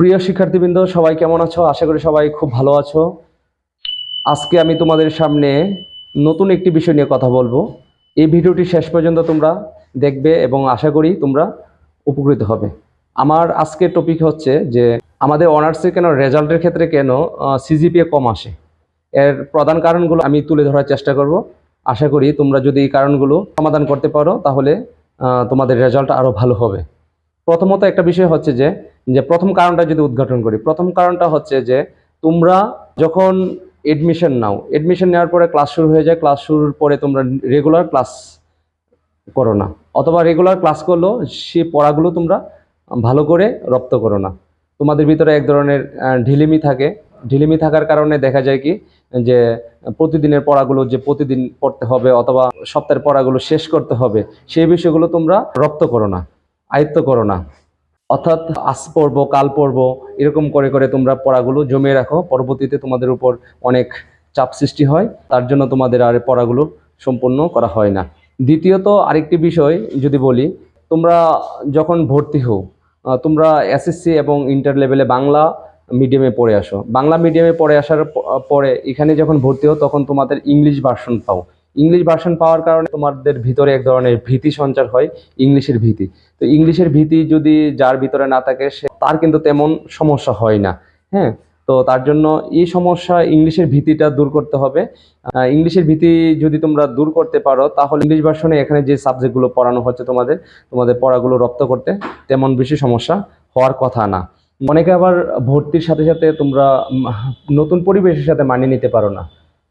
প্রিয় শিক্ষার্থীবৃন্দ, সবাই কেমন আছো? আশা করি সবাই খুব ভালো আছো। আজকে আমি তোমাদের সামনে নতুন একটি বিষয় নিয়ে কথা বলব। এই ভিডিওটি শেষ পর্যন্ত তোমরা দেখবে এবং আশা করি তোমরা উপকৃত হবে। আমার আজকের টপিক হচ্ছে যে, আমাদের অনার্সের কেন রেজাল্টের ক্ষেত্রে কেন সিজিপিএ কম আসে? এর প্রধান কারণগুলো আমি তুলে ধরার চেষ্টা করব। আশা করি তোমরা যদি এই কারণগুলো সমাধান করতে পারো, তাহলে তোমাদের রেজাল্ট আরও ভালো হবে। প্রথমত একটা বিষয় হচ্ছে যে যে প্রথম কারণটা যদি উদ্ঘাটন করি, প্রথম কারণটা হচ্ছে যে তোমরা যখন এডমিশন নাও এডমিশন নেওয়ার পরে ক্লাস শুরু হয়ে যায় ক্লাস শুরুর পরে তোমরা রেগুলার ক্লাস করো না। অথবা রেগুলার ক্লাস করলেও সে পড়াগুলো তোমরা ভালো করে রপ্ত করো না। তোমাদের ভিতরে এক ধরনের ঢিলিমি থাকে। ঢিলিমি থাকার কারণে দেখা যায় কি, যে প্রতিদিনের পড়াগুলো যে প্রতিদিন পড়তে হবে অথবা সপ্তাহের পড়াগুলো শেষ করতে হবে সেই বিষয়গুলো তোমরা রপ্ত করো না, আয়ত্ত করো না। অর্থাৎ আজ পড়ব, কাল পড়ব, এরকম করে করে তোমরা পড়াগুলো জমিয়ে রাখো। পরবর্তীতে তোমাদের উপর অনেক চাপ সৃষ্টি হয়, তার জন্য তোমাদের আর পড়াগুলো সম্পূর্ণ করা হয় না। দ্বিতীয়ত আরেকটি বিষয় যদি বলি, তোমরা যখন ভর্তি হও তোমরা এসএসসি এবং ইন্টার লেভেলে বাংলা মিডিয়ামে পড়ে আসো। বাংলা মিডিয়ামে পড়ে আসার পরে এখানে যখন ভর্তি হও, তখন তোমাদের ইংলিশ ভার্সন পাও। ইংলিশ ভার্সন পাওয়ার কারণে তোমাদের ভিতরে এক ধরনের ভীতি সঞ্চার হয়, ইংলিশের ভীতি। তো ইংলিশের ভীতি যদি যার ভিতরে না থাকে, সে তার কিন্তু তেমন সমস্যা হয় না হ্যাঁ? তো তার জন্য এই সমস্যা ইংলিশের ভীতিটা দূর করতে হবে। ইংলিশের ভীতি যদি তোমরা দূর করতে পারো, তাহলে ইংলিশ ভার্সনে এখানে যে সাবজেক্টগুলো পড়ানো হচ্ছে তোমাদের তোমাদের পড়াগুলো রপ্ত করতে তেমন বেশি সমস্যা হওয়ার কথা না। অনেকে আবার ভর্তির সাথে সাথে তোমরা নতুন পরিবেশের সাথে মানিয়ে নিতে পারো না।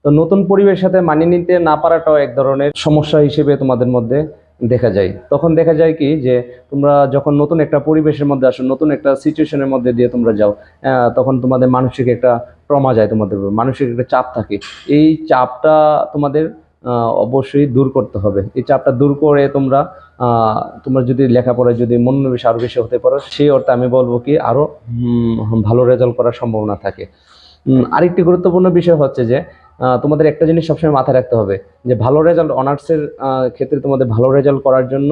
তো নতুন পরিবেশের সাথে মানিয়ে নিতে না পারাটাও এক ধরনের সমস্যা হিসেবে তোমাদের মধ্যে দেখা যায়। তখন দেখা যায় কি যে তোমরা যখন নতুন একটা পরিবেশের মধ্যে আসো, নতুন একটা সিচুয়েশনের মধ্যে দিয়ে তোমরা যাও তখন তোমাদের মানসিক একটা ট্রমা যায় তোমাদের মানসিক একটা চাপ থাকে। এই চাপটা তোমাদের অবশ্যই দূর করতে হবে। এই চাপটা দূর করে তোমরা তোমরা যদি লেখাপড়ায় যদি মনোনিবেশ আরও বেশি হতে পারো, সেই অর্থে আমি বলব কি আরও ভালো রেজাল্ট করার সম্ভাবনা থাকে। আরেকটি গুরুত্বপূর্ণ বিষয় হচ্ছে যে তোমাদের একটা জিনিস সবসময় মাথায় রাখতে হবে যে ভালো রেজাল্ট অনার্সের ক্ষেত্রে তোমাদের ভালো রেজাল্ট করার জন্য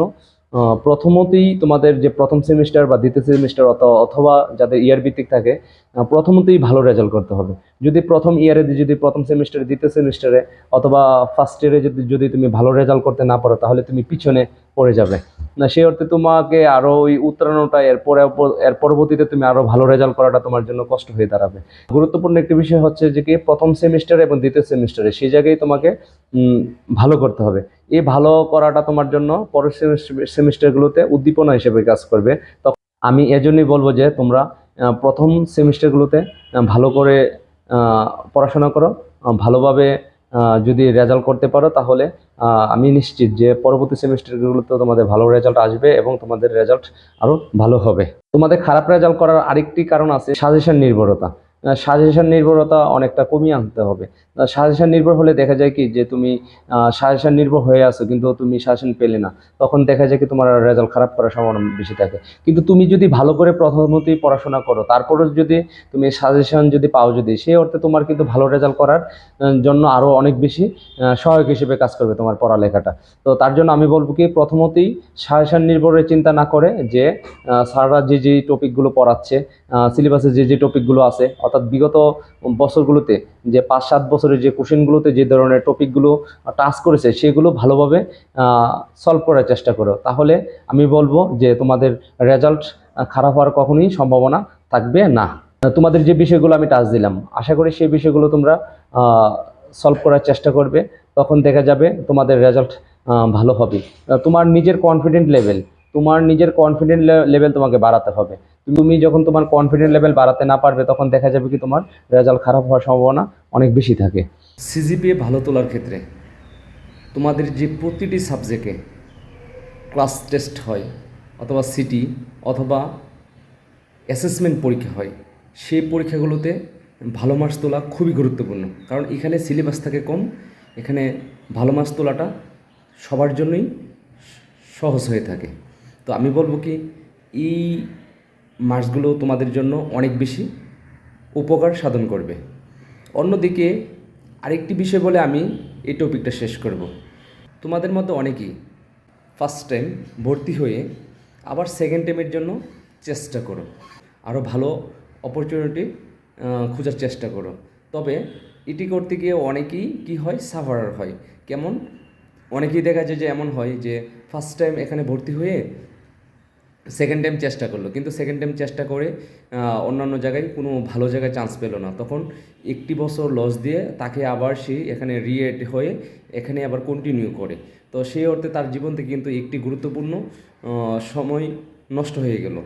প্রথমতেই তোমাদের যে প্রথম সেমিস্টার বা দ্বিতীয় সেমিস্টার অথবা যাদের ইয়ার ভিত্তিক থাকে প্রথমতেই ভালো রেজাল্ট করতে হবে। যদি প্রথম ইয়ারে যদি প্রথম সেমিস্টারে দ্বিতীয় সেমিস্টারে অথবা ফার্স্ট ইয়ারে যদি যদি তুমি ভালো রেজাল্ট করতে না পারো, তাহলে তুমি পিছনে পড়ে যাবে। না, সেই অর্থে তোমাকে আরও ওই উত্তরণটা এর পরে, এর পরবর্তীতে তুমি আরও ভালো রেজাল্ট করাটা তোমার জন্য কষ্ট হয়ে দাঁড়াবে। গুরুত্বপূর্ণ একটি বিষয় হচ্ছে যে কি, প্রথম সেমিস্টার এবং দ্বিতীয় সেমিস্টারে সেই জায়গায় তোমাকে ভালো করতে হবে। এই ভালো করাটা তোমার জন্য পরের সেমিস্টারগুলোতে উদ্দীপনা হিসেবে কাজ করবে। তখন আমি এজন্যই বলব যে তোমরা প্রথম সেমিস্টারগুলোতে ভালো করে পড়াশোনা করো ভালোভাবে যদি রেজাল্ট করতে পারো, তাহলে আমি নিশ্চিত যে পরবর্তী সেমিস্টারগুলোতে তোমাদের ভালো রেজাল্ট আসবে এবং তোমাদের রেজাল্ট আরও ভালো হবে। তোমাদের খারাপ রেজাল্ট করার আরেকটি কারণ আছে, সাজেশন নির্ভরতা। সাজেশন নির্ভরতা অনেকটা কমিয়ে আনতে হবে। সাজেশন নির্ভর হলে দেখা যায় কি যে তুমি সাজেশন নির্ভর হয়ে আছো কিন্তু তুমি সাজেশন পেলে না। তখন দেখা যায় কি তোমার রেজাল্ট খারাপ করার সম্ভাবনা বেশি থাকে। কিন্তু তুমি যদি ভালো করে প্রথমতেই পড়াশোনা করো তারপরে যদি তুমি সাজেশন যদি পাও যদি সেই অর্থে তোমার কিন্তু ভালো রেজাল্ট করার জন্য আরও অনেক বেশি সহায়ক হিসেবে কাজ করবে তোমার পড়ালেখাটা। তো তার জন্য আমি বলব কি, প্রথমতেই সাজেশন নির্ভরের চিন্তা না করে যে স্যাররা যে যে টপিকগুলো পড়াচ্ছে সিলেবাসে যে যে টপিকগুলো আছে অর্থাৎ বিগত বছরগুলোতে যে পাঁচ সাত বছরের যে কোশ্চেনগুলোতে যে ধরনের টপিকগুলো টাচ করেছে সেগুলো ভালোভাবে সলভ করার চেষ্টা করো। তাহলে আমি বলব যে তোমাদের রেজাল্ট খারাপ হওয়ার কখনোই সম্ভাবনা থাকবে না। তোমাদের যে বিষয়গুলো আমি টাচ দিলাম, আশা করি সেই বিষয়গুলো তোমরা সলভ করার চেষ্টা করবে। তখন দেখা যাবে তোমাদের রেজাল্ট ভালো হবে। তোমার নিজের কনফিডেন্ট লেভেল তোমার নিজের কনফিডেন্ট লেভেল তোমাকে বাড়াতে হবে। তুমি যখন তোমার কনফিডেন্ট লেভেল বাড়াতে না পারবে, তখন দেখা যাবে কি তোমার রেজাল্ট খারাপ হওয়ার সম্ভাবনা অনেক বেশি থাকে। সিজিপিএ ভালো তোলার ক্ষেত্রে তোমাদের যে প্রতিটি সাবজেক্টে ক্লাস টেস্ট হয়, অথবা সিটি অথবা অ্যাসেসমেন্ট পরীক্ষা হয়, সেই পরীক্ষাগুলোতে ভালো মার্কস তোলা খুবই গুরুত্বপূর্ণ। কারণ এখানে সিলেবাস থাকে কম, এখানে ভালো মার্কস তোলাটা সবার জন্যই সহজ হয়ে থাকে। তো আমি বলব কি, এই মার্কসগুলো তোমাদের জন্য অনেক বেশি উপকার সাধন করবে। অন্যদিকে আরেকটি বিষয় বলে আমি এই টপিকটা শেষ করব। তোমাদের মধ্যে অনেকেই ফার্স্ট টাইম ভর্তি হয়ে আবার সেকেন্ড টাইমের জন্য চেষ্টা করো। আরও ভালো অপরচুনিটি খোঁজার চেষ্টা করো। তবে এটি করতে গিয়ে অনেকেই কি হয় সাফারার হয়। কেমন? অনেকেই দেখা যায় যে এমন হয় যে ফার্স্ট টাইম এখানে ভর্তি হয়ে সেকেন্ড টাইম চেষ্টা করল। কিন্তু সেকেন্ড টাইম চেষ্টা করে অন্যান্য জায়গায় কোনো ভালো জায়গায় চান্স পেল না। তখন একটি বছর লস দিয়ে তাকে আবার সে এখানে রিয়েট হয়ে এখানে আবার কন্টিনিউ করে। তো সেই অর্থে তার জীবন থেকে কিন্তু একটি গুরুত্বপূর্ণ সময় নষ্ট হয়ে গেল।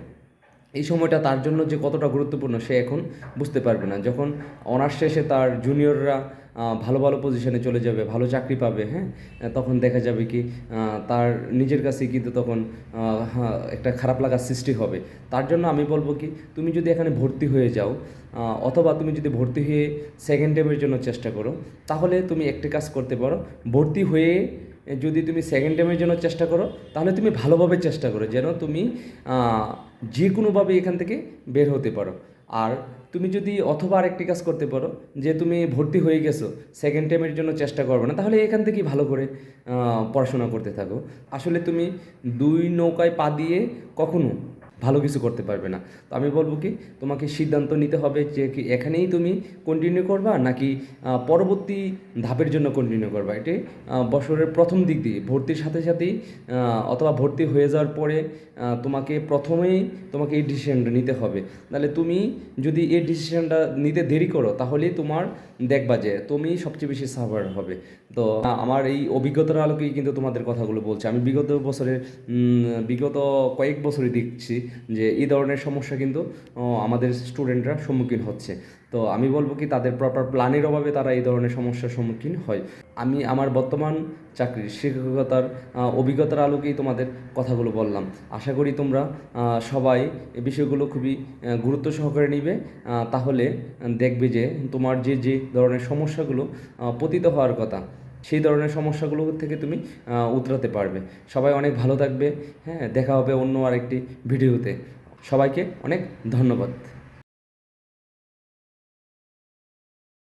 এই সময়টা তার জন্য যে কতটা গুরুত্বপূর্ণ সে এখন বুঝতে পারবে না। যখন অনার্স শেষে তার জুনিয়ররা ভালো ভালো পজিশনে চলে যাবে ভালো চাকরি পাবে হ্যাঁ? তখন দেখা যাবে কি তার নিজের কাছে কিন্তু তখন হ্যাঁ, একটা খারাপ লাগার সৃষ্টি হবে। তার জন্য আমি বলব কি তুমি যদি এখানে ভর্তি হয়ে যাও অথবা তুমি যদি ভর্তি হয়ে সেকেন্ড টাইমের জন্য চেষ্টা করো তাহলে তুমি একটি কাজ করতে পারো ভর্তি হয়ে যদি তুমি সেকেন্ড টাইমের জন্য চেষ্টা করো তাহলে তুমি ভালোভাবে চেষ্টা করো যেন তুমি যে কোনোভাবে এখান থেকে বের হতে পারো। আর তুমি যদি অথবা আরেকটি কাজ করতে পারো, যে তুমি ভর্তি হয়ে গেছো সেকেন্ড টাইমের জন্য চেষ্টা করবে না, তাহলে এখান থেকেই ভালো করে পড়াশোনা করতে থাকো। আসলে তুমি দুই নৌকায় পা দিয়ে কখনো ভালো কিছু করতে পারবে না। তো আমি বলব কি, তোমাকে সিদ্ধান্ত নিতে হবে যে কি এখানেই তুমি কন্টিনিউ করবা নাকি পরবর্তী ধাপের জন্য কন্টিনিউ করবা। এটি বছরের প্রথম দিক দিয়ে, ভর্তির সাথে সাথেই অথবা ভর্তি হয়ে যাওয়ার পরে তোমাকে প্রথমেই তোমাকে এই ডিসিশানটা নিতে হবে। তাহলে তুমি যদি এই ডিসিশানটা নিতে দেরি করো তাহলেই তোমার দেখবা যে তুমি সবচেয়ে বেশি সাফার হবে। তো আমার এই অভিজ্ঞতার আলোকেই কিন্তু তোমাদের কথাগুলো বলছি। আমি বিগত বছরের বিগত কয়েক বছরই দেখছি যে এই ধরনের সমস্যা কিন্তু আমাদের স্টুডেন্টরা সম্মুখীন হচ্ছে। তো আমি বলব কি, তাদের প্রপার প্ল্যানের অভাবে তারা এই ধরনের সমস্যার সম্মুখীন হয়। আমি আমার বর্তমান চাকরির শিক্ষকতার অভিজ্ঞতার আলোকেই তোমাদের কথাগুলো বললাম। আশা করি তোমরা সবাই এই বিষয়গুলো খুবই গুরুত্ব সহকারে নিবে। তাহলে দেখবে যে তোমার যে যে ধরনের সমস্যাগুলো পতিত হওয়ার কথা সেই ধরনের সমস্যাগুলো থেকে তুমি উতরাতে পারবে। সবাই অনেক ভালো থাকবে হ্যাঁ দেখা হবে অন্য আরেকটি ভিডিওতে। সবাইকে অনেক ধন্যবাদ।